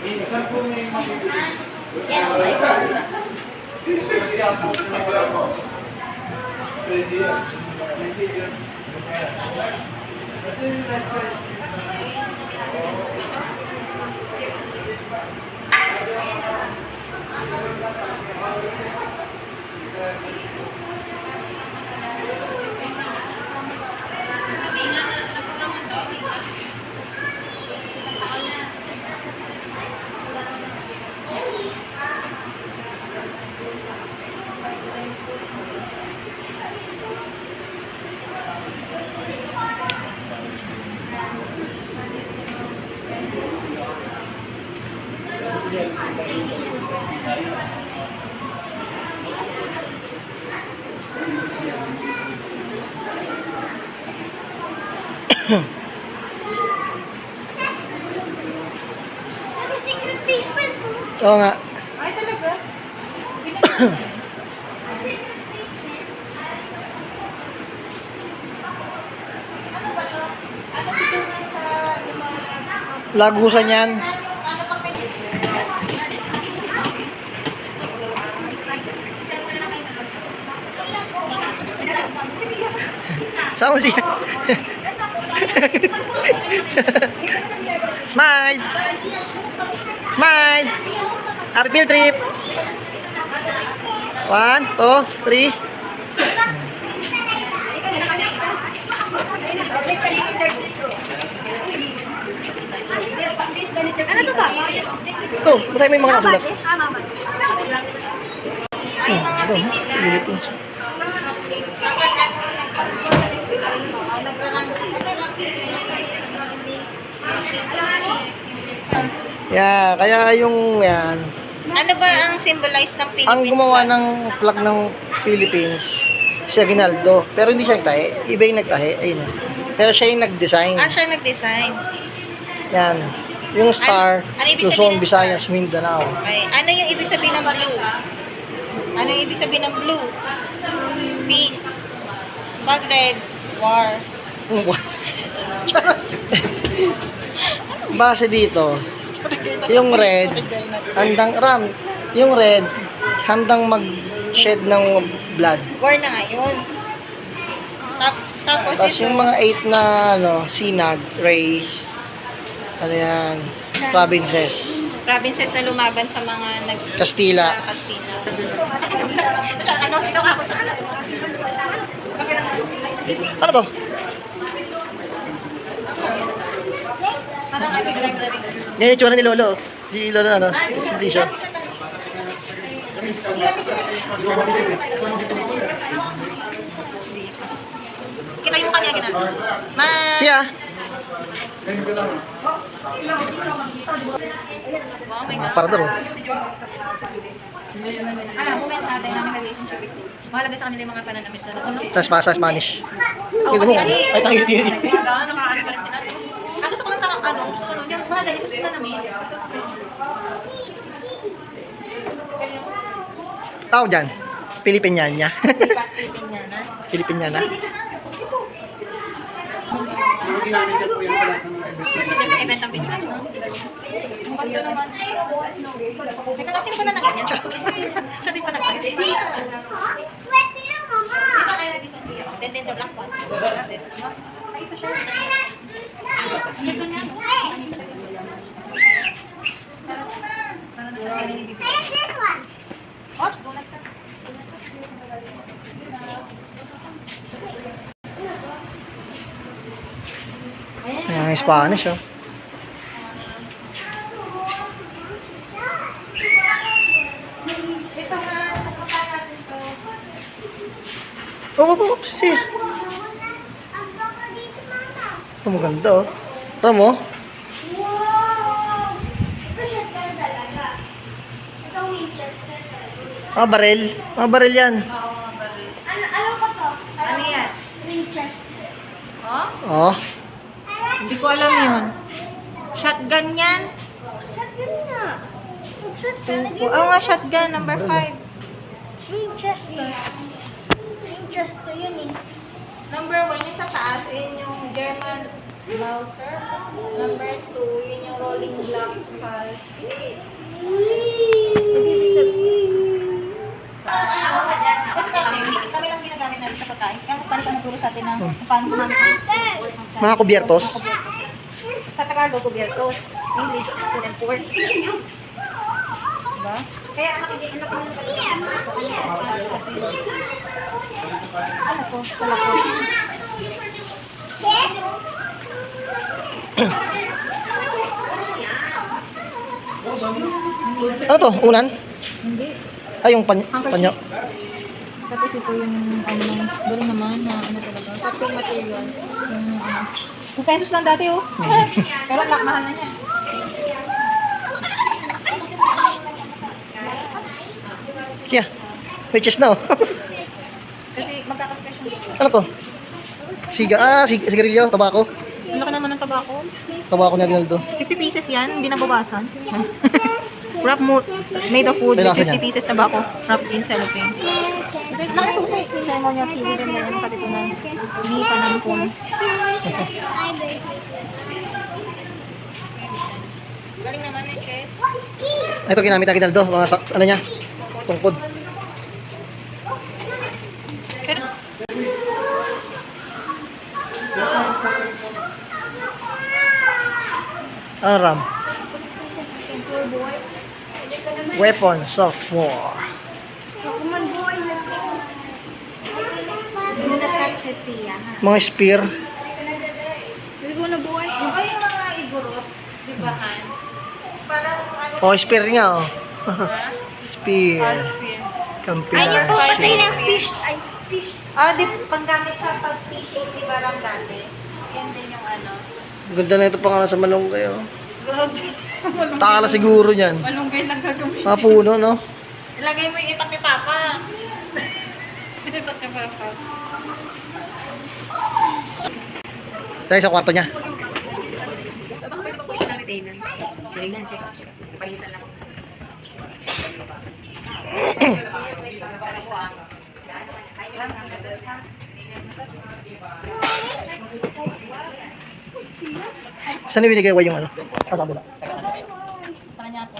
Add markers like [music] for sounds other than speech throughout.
Minsan po may makikita. Pwede ako sa Secret basement po. Oo nga. Ay, talaga? May [coughs] secret basement. ano ba to? Ano situngan sa lumalag? Lagusan yan. Ano ano. Sama siya. [laughs] [laughs] Smile! Smile! Happy field trip! One, two, three. Ano to ba? Ito, mo yung mga nasulat. Ah, mama. Ay, mga Ito, pinila. Philippines. Kapag ano, nagpapagaling sila, ano, nagrarangking, ano lang sila, nasa economy, Yeah, kaya yung yan, Ano ba ang symbolize ng Philippines? ang gumawa ng flag ng Philippines, si Aguinaldo. Pero hindi siya nagtahi. Iba yung nagtahi. Ayun. Pero siya yung nag-design. Ah, siya nag-design. Yan. Yung star, Ano- ano ibig Luzon, Visayas, Mindanao. Okay. Ano yung ibig sabihin ng blue? Ano yung ibig sabihin ng blue? Peace. Pag red, war. Charot. Base dito, yung red, handang ram, yung red, handang mag-shed ng blood. War na ngayon. Tap, tapos Tapos ito, yung mga eight na, ano, sinag, rays, ano yan, provinces, provinces na lumaban sa mga nag... Kastila. Sa Kastila. [laughs] ano, sito ka ako. Ano to? Parang ano, library. Yan yung itsura ni Lolo. Si Lolo, ano, si Tisha. Kita yung mukha niya, gina. Ma... Siya. Oh Ah, para daw. Ah, moment ha, dynamic relationship with tools. Mahalaga sa kanila yung mga pananamit na? Sa Spanish. Oo, kasi ano. Ay, tayo dito. Talaga, nakaano pa rin sila. Sa ano, gusto ko nun, yung ganyan, gusto na namin. Tao dyan. Pilipinyanya. Pilipinyana. Pilipinyana. Yung event ang picture, no? Ang ganda naman. Teka lang, sino ba na nag-ganyan? Siya din pa nag-ganyan. Pwede na, mama. Isa kayo nag-design siya. Then, then the black one. This? Ay, ito siya. Ang ganda niya, no? Parang nakakailan ni Bibi. There's this one. Oops, donut ka. Yan ang Spanish, oh. Ito ha, nagpasahan natin to. Oh, oh, oh, si. Ang baka dito, mama. Ito maganda, oh. Tama, oh. Wow! Ito shotgun talaga. Ito Winchester talaga. Ah, baril. Ah, yan. Ano, ano pa to? Ano yan? Winchester. Oh? Oh. Hindi ko alam yun. Shotgun yan? Shotgun nga. Shotgun. Oo nga, shotgun, number 5. Winchester. Winchester yun eh. Number one, yung sa taas, yun yung German Mauser. Number two, yun yung Rolling Black Pal. Kasi kami, lang ginagamit natin sa pagkain. Kaya mas pala nagturo sa atin ng paano gumamit ng Mga kubyertos. Sa Tagalog, kubyertos. English, spoon and fork. Diba? Kaya anak, hindi anak mo Ano to? Sa lako. [clears throat] Ano to? Unan? Hindi. Ay, yung pan panyo. Tapos ito yung ano, baro naman na ano talaga. Cutting material. Yung ano. 2 pesos lang dati oh. [laughs] Pero lak mahal na niya. Kaya, may chest na oh. Kasi magkakaspesyon dito. ano to? Siga, ah, sig sigarilyo, tabako. Ang laki naman ng tabako. Tabako na ginaldo. 50 pieces yan, hindi nabawasan. [laughs] Wrap mo, made of wood, lasa 50 niyan. pieces tabako, wrapped in cellophane. Nakasusi. Ceremonial tea, din mo yan, pati ito na. Ni panampon. Galing naman ni Chess. Ito ginamit na ginaldo, mga sa, ano niya? Tungkod. Pero, Aram. Weapons of war. Kuman boy, let's go. do not touch it siya, ha? Mga spear. Let's go na boy. Yung ay yung mga igurot, di ba, Han? Parang ano, Oh, spear nga oh. [laughs] spear. spear. Kampi Ay, yung na. papatay ng fish. Ay, fish. Ah, di, panggamit sa pag-fishing, di ba, ram dati? Yan din yung ano. Ganda na ito pang ano sa malunggay oh. God. [laughs] Takala siguro niyan. Malunggay lang gagamitin. Mga puno, no? Ilagay mo yung itak ni Papa. [laughs] itak ni Papa. Dahil sa kwarto niya. Bakit [laughs] pa yung. Saan ibinigay ko yung ano? Sa kabila. Para niya ako.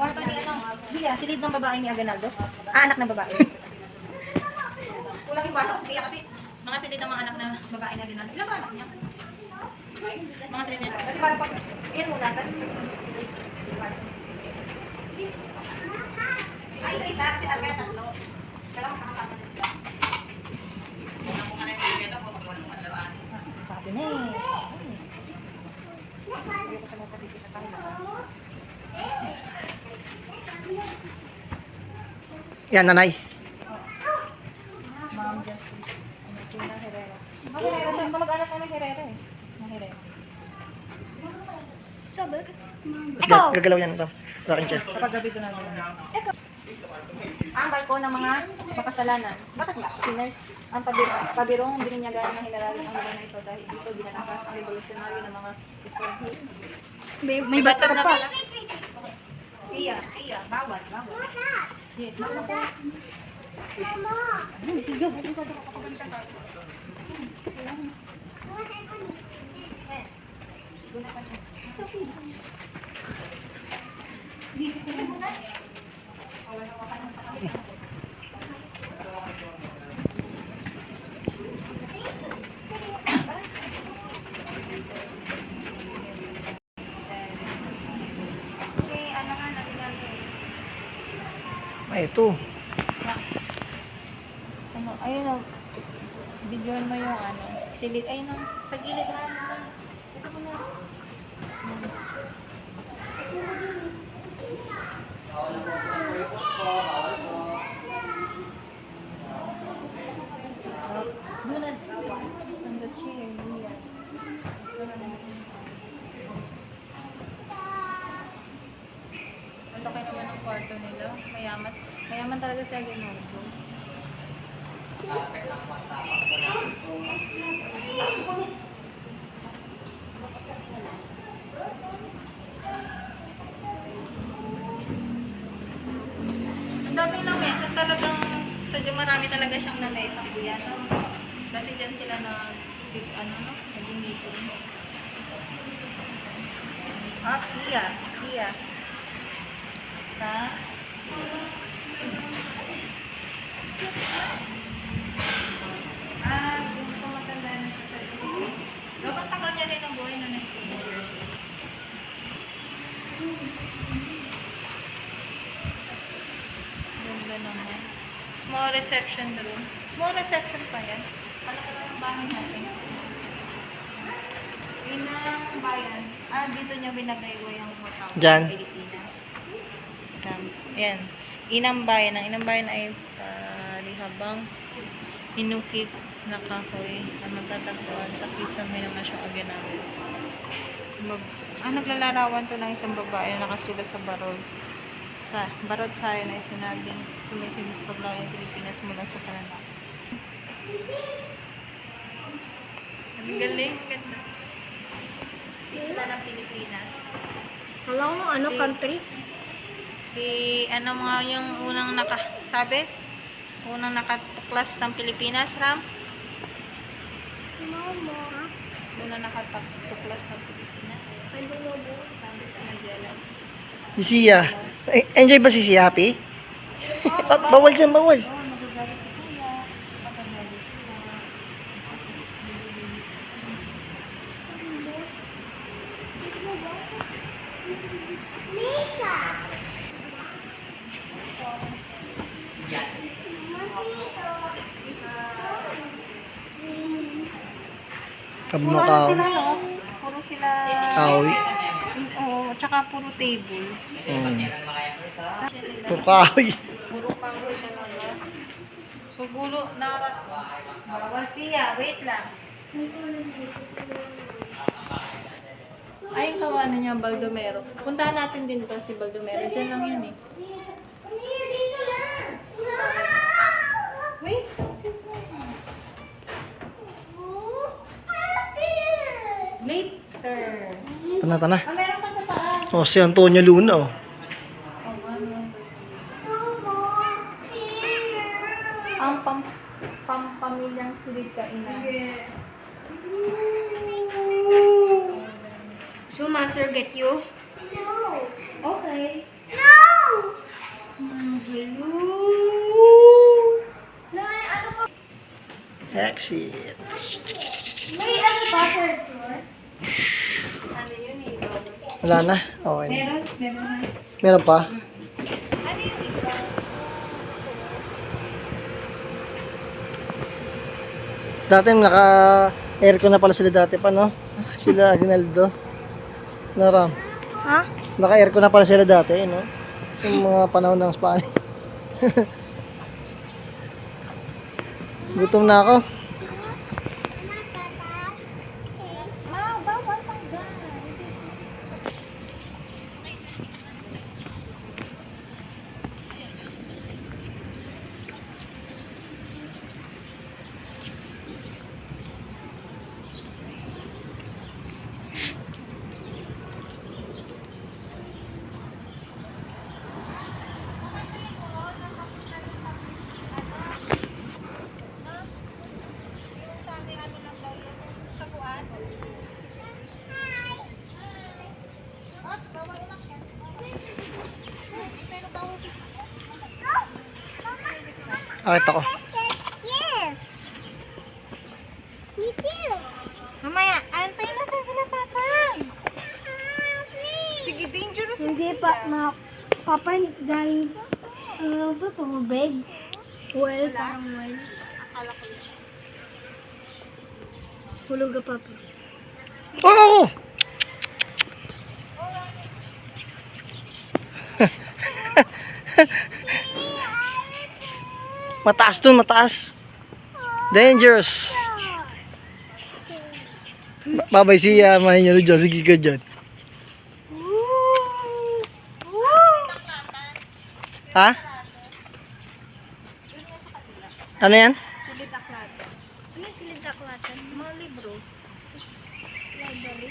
Kwarto ni ano? Zia, silid ng babae ni Aganaldo? Ah, anak ng babae. Kulang yung sa Zia kasi mga silid ng mga anak na babae ni Aganaldo. Ilan ba anak niya? Mga silid niya. Kasi parang pag, yan muna, kasi Ay, isa-isa kasi talaga tatlo. Kailangan makakasama na sila. Sabi na eh. Ayoko sa mga pasisita tayo na. Yan, nanay. Ma'am Justice. Ano, Herrera. Ah, Herrera siya. Kamag-anak ko ng Herrera eh. Ng Herrera. Sabi. Ikaw. Gagalaw yan ito. Rocking chair. Kapag gabi doon namin. Ang balko ng mga makasalanan. Bakit nga? Sinners. Ang pabir pabirong bininyagaan ng hinarali ang na ito dahil dito ginanakas ang revolusyonaryo ng mga Israel. May, may bata pa. Siya, siya. Bawal, bawal. Yes, bawal. Ano, bukin ko. Kapaganda ka. Eh, guna pa siya. Sophie. Bisip ko Ay, ito. Ano, ayun o. Videoan mo yung ano. Silid, ayun o. Sa gilid na. Ito mo na. Do not on the chair here. Ang laki naman ng kwarto nila. Mayaman. Mayaman talaga si Aguinaldo. daming lamesa. Talagang, sadya marami talaga siyang lamesa, kuya. No? Kasi dyan sila na, ano, no? Naging meeting. Ah, siya. Siya. Ha? Ah, yung kumatanda na siya sa dito. Dapat tagal niya rin ang buhay na nag-teenagers. Ganda naman. Small reception room. Small reception pa yan. Palaka lang ang bahay natin. Inang bayan. Ah, dito niya binagay ko yung hotel Diyan. ng Pilipinas. Um, yan. Inang bayan. Ang inang bayan ay palihabang inukit na kahoy na matatagpuan sa kisame ng Nasyong Aguinaldo. Sumab ah, naglalarawan to ng isang babae na nakasulat sa barol. Sa barot sayo na sinabing sumisimis paglaw ng Pilipinas mula sa Canada. Ang galing, ganda. Isla ng Pilipinas. Kala ko ano, Si- country? Si, ano mga yung unang nakasabi? Unang nakatuklas ng Pilipinas, Ram? Mama. Unang nakatuklas ng Pilipinas. Ano po? Sabi sa Magellan. Si Sia. Eh, Enjoy ba si Sia, Happy? Ba- bawal dyan, bawal. Si. Puro ano Kabnakaw. sila, no? Puro sila... Kawi. Oo, tsaka puro table. Mm. Tukawi. Puro kahoy talaga. Sugulo, narat. Bawal siya. Wait lang. Ay, kawanan niya, Baldomero. Puntahan natin din to si Baldomero. Diyan lang yan eh. Wait. Later. Tana, tana. Ah, meron ka sa paa. Oh, si Antonio Luna, oh. Oh, ano? Ang pam pampamilyang silid ka ina. So, master get you? Okay. Mm, hello? Nay, ano ba? Exit. May ano ba, third floor? Ano yun eh? Wala na. Okay. Meron? Meron na. Meron pa? Ano yung isa? Dati naka aircon na pala sila dati pa, no? Sila [laughs] Aguinaldo. Naram. Ha? Naka aircon na pala sila dati, no? Yung mga panahon ng Spanish. [laughs] Gutom na ako. Akit ako. Yes! Me too! Mamaya, antayin natin sila sa akin. Sige, dangerous Hindi pa, ma, papa, galing, ano to, tubig? Well, parang well. Hulog ka, papa. Oh! [laughs] mataas dun, mataas. Dangerous. Ba- Babay siya, mahin nyo dyan. Sige ka dyan. Ha? Ano yan? Sulit aklat. Ano? Mga libro. Library?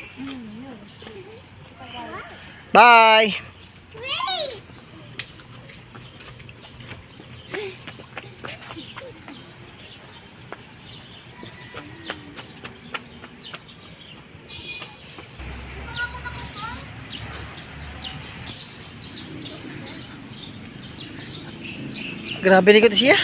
Bye! Grabe likod siya.